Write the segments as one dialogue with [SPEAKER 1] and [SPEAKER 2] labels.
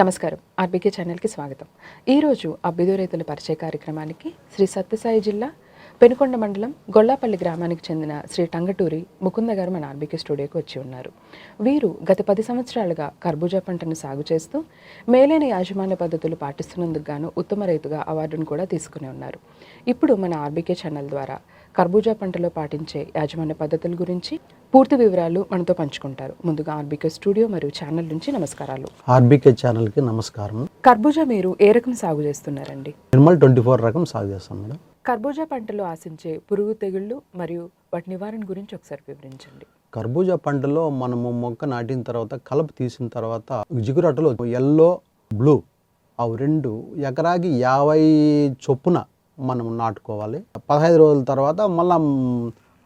[SPEAKER 1] నమస్కారం. ఆర్బీకే ఛానల్కి స్వాగతం. ఈరోజు అభ్యుదయ రైతుల పరిచయ కార్యక్రమానికి శ్రీ సత్యసాయి జిల్లా పెనుకొండ మండలం గొల్లాపల్లి గ్రామానికి చెందిన శ్రీ టంగటూరి ముకుంద గారు మన ఆర్బీకే స్టూడియోకి వచ్చి ఉన్నారు. వీరు గత పది సంవత్సరాలుగా కర్బూజా పంటను సాగు చేస్తూ మేలైన యాజమాన్య పద్ధతులు పాటిస్తున్నందుకు గాను ఉత్తమ రైతుగా అవార్డును కూడా తీసుకుని ఉన్నారు. ఇప్పుడు మన ఆర్బీకే ఛానల్ ద్వారా కర్బూజా పంటలో పాటించే యాజమాన్య పద్ధతుల గురించి పూర్తి వివరాలు మనతో పంచుకుంటారు. ముందుగా ఆర్బీకే స్టూడియో మరియు ఛానల్ నుంచి నమస్కారాలు.
[SPEAKER 2] ఆర్బీకే ఛానల్కి నమస్కారం
[SPEAKER 1] కర్బూజా మీరు ఏ రకం సాగు చేస్తున్నారండి?
[SPEAKER 2] నిర్మల్ ట్వంటీ ఫోర్ రకం సాగు చేస్తాం మేడం.
[SPEAKER 1] కర్బూజా పంటలో ఆశించే పురుగు తెగుళ్ళు మరియు వాటి నివారణ గురించి ఒకసారి వివరించండి.
[SPEAKER 2] కర్బూజా పంటలో మనము మొక్క నాటిన తర్వాత కలుపు తీసిన తర్వాత జిగురటలో ఎల్లో బ్లూ అవి రెండు ఎకరాకి యాభై చొప్పున మనం నాటుకోవాలి. పదహైదు రోజుల తర్వాత మళ్ళా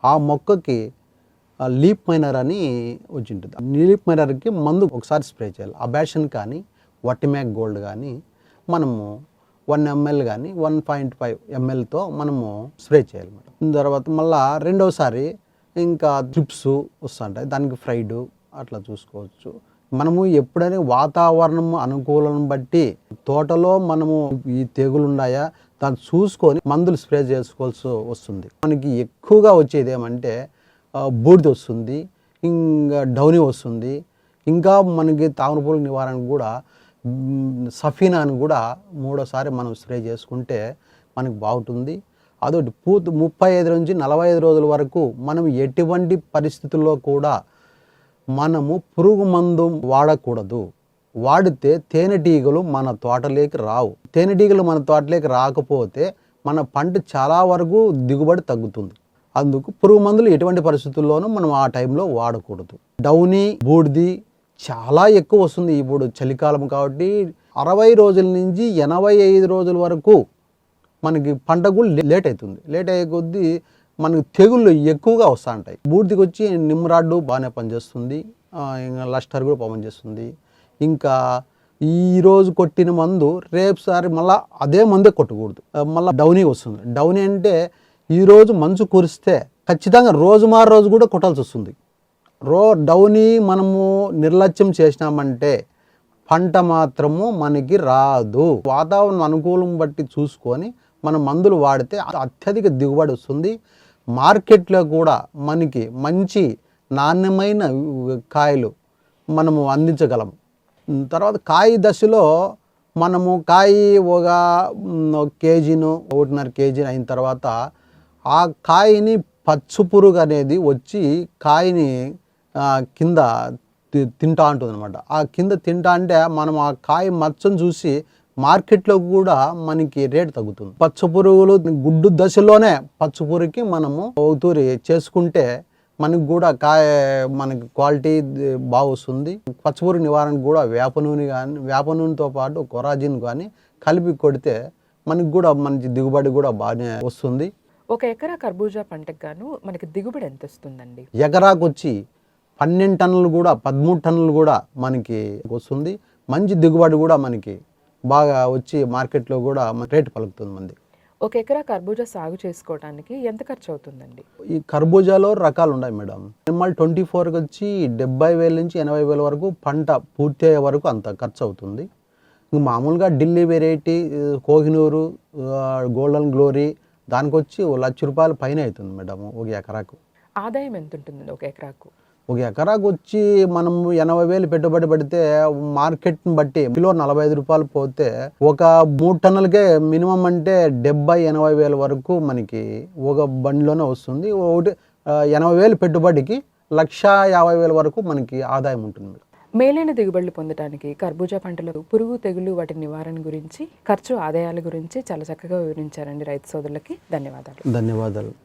[SPEAKER 2] ఆ మొక్కకి లీప్ మైనర్ అని వచ్చి ఉంటుంది లీప్ మైనర్కి మందు ఒకసారి స్ప్రే చేయాలి. అబాషన్ కానీ వట్టిమ్యాక్ గోల్డ్ కానీ మనము వన్ ఎంఎల్ కానీ వన్ పాయింట్ ఫైవ్ ఎంఎల్తో మనము స్ప్రే చేయాలి మేడం. తర్వాత మళ్ళా రెండవసారి ఇంకా ట్రిప్స్ వస్తుంటాయి. దానికి ఫ్రైడ్ అట్లా చూసుకోవచ్చు. మనము ఎప్పుడైనా వాతావరణం అనుకూలం బట్టి తోటలో మనము ఈ తెగులు ఉన్నాయా దాన్ని చూసుకొని మందులు స్ప్రే చేసుకోవాల్సి వస్తుంది. మనకి ఎక్కువగా వచ్చేది ఏమంటే బూడిద వస్తుంది ఇంకా డౌనీ వస్తుంది ఇంకా మనకి తామరపూల నివారణకు కూడా సఫీనాను సఫీనా అని కూడా మూడోసారి మనం స్ప్రే చేసుకుంటే మనకు బాగుంటుంది. అదొకటి పూర్తి ముప్పై ఐదు నుంచి నలభై ఐదు రోజుల వరకు మనం ఎటువంటి పరిస్థితుల్లో కూడా మనము పురుగు మందు వాడకూడదు. వాడితే తేనెటీగలు మన తోటలోకి రావు. తేనెటీగలు మన తోటలోకి రాకపోతే మన పంట చాలా వరకు దిగుబడి తగ్గుతుంది. అందుకు పురుగు మందులు ఎటువంటి పరిస్థితుల్లోనూ మనం ఆ టైంలో వాడకూడదు. డౌనీ బూడిది చాలా ఎక్కువ వస్తుంది ఇప్పుడు చలికాలం కాబట్టి అరవై రోజుల నుంచి ఎనభై ఐదు రోజుల వరకు మనకి పంట కూడా లేట్ అవుతుంది. లేట్ అయ్యే కొద్దీ మనకి తెగుళ్ళు ఎక్కువగా వస్తూ ఉంటాయి. బూర్తికి వచ్చి నిమ్రాడ్డు బాగానే పనిచేస్తుంది. ఇంకా లస్టర్ కూడా పనిచేస్తుంది. ఇంకా ఈరోజు కొట్టిన మందు రేపుసారి మళ్ళీ అదే మందే కొట్టకూడదు. మళ్ళీ డౌనీ వస్తుంది. డౌనీ అంటే ఈరోజు మంచు కురిస్తే ఖచ్చితంగా రోజు మారు రోజు కూడా కొట్టాల్సి వస్తుంది. రో డౌని మనము నిర్లక్ష్యం చేసినామంటే పంట మాత్రము మనకి రాదు. వాతావరణం అనుకూలం బట్టి చూసుకొని మనం మందులు వాడితే అత్యధిక దిగుబడి వస్తుంది. మార్కెట్లో కూడా మనకి మంచి నాణ్యమైన కాయలు మనము అందించగలం. తర్వాత కాయ దశలో మనము కాయ ఒక కేజీను ఒకటిన్నర కేజీ అయిన తర్వాత ఆ కాయని పచ్చు పురుగు అనేది వచ్చి కాయని కింద తింటా ఉంటుంది అనమాట ఆ కింద తింటా అంటే మనం ఆ కాయ మచ్చను చూసి మార్కెట్లో కూడా మనకి రేటు తగ్గుతుంది. పచ్చ పురుగులు గుడ్డు దశలోనే పచ్చ పురుగుకి మనము అవుతూరి చేసుకుంటే మనకి కూడా కాయ మనకి క్వాలిటీ బాగా వస్తుంది పచ్చపురుగు నివారణకు కూడా వేప నూనె కానీ వేప నూనెతో పాటు కొరాజిన్ కానీ కలిపి కొడితే మనకి కూడా మంచి దిగుబడి కూడా బాగానే వస్తుంది.
[SPEAKER 1] ఒక ఎకరా కర్బూజా పంటకు గాను మనకి దిగుబడి ఎంత వస్తుందండి
[SPEAKER 2] ఎకరాకు వచ్చి పన్నెండు టన్నులు కూడా పదమూడు టన్నులు కూడా మనకి వస్తుంది. మంచి దిగుబడి కూడా మనకి బాగా వచ్చి మార్కెట్లో కూడా రేటు పలుకుతుంది మంది.
[SPEAKER 1] ఒక ఎకరా కర్బూజా సాగు చేసుకోవడానికి ఎంత ఖర్చు అవుతుందండి
[SPEAKER 2] ఈ కర్బూజాలో రకాలు ఉన్నాయి మేడం. నిమ్మల్ ట్వంటీ ఫోర్కి వచ్చి డెబ్బై వేల నుంచి ఎనభై వేల వరకు పంట పూర్తి అయ్యే వరకు అంత ఖర్చు అవుతుంది మామూలుగా Delhi variety Kohinoor golden glory దానికి వచ్చి లక్ష రూపాయల పైన అవుతుంది మేడం ఒక ఎకరాకు.
[SPEAKER 1] ఆదాయం ఎంత ఉంటుందండి ఒక ఎకరాకు?
[SPEAKER 2] ఒక ఎకరాకు వచ్చి మనం ఎనభై వేలు పెట్టుబడి పెడితే మార్కెట్ని బట్టి కిలో నలభై ఐదు రూపాయలు పోతే ఒక మూడు టన్నులకే మినిమం అంటే డెబ్బై ఎనభై వేల వరకు మనకి ఒక బండిలోనే వస్తుంది. ఒకటి ఎనభై వేలు పెట్టుబడికి లక్ష యాభై వేల వరకు మనకి ఆదాయం ఉంటుంది.
[SPEAKER 1] మేలైన దిగుబడులు పొందడానికి కర్బూజా పంటలో పురుగు తెగులు వాటి నివారణ గురించి ఖర్చు ఆదాయాల గురించి చాలా చక్కగా వివరించారండి రైతు సోదరులకి. ధన్యవాదాలు.
[SPEAKER 2] ధన్యవాదాలు.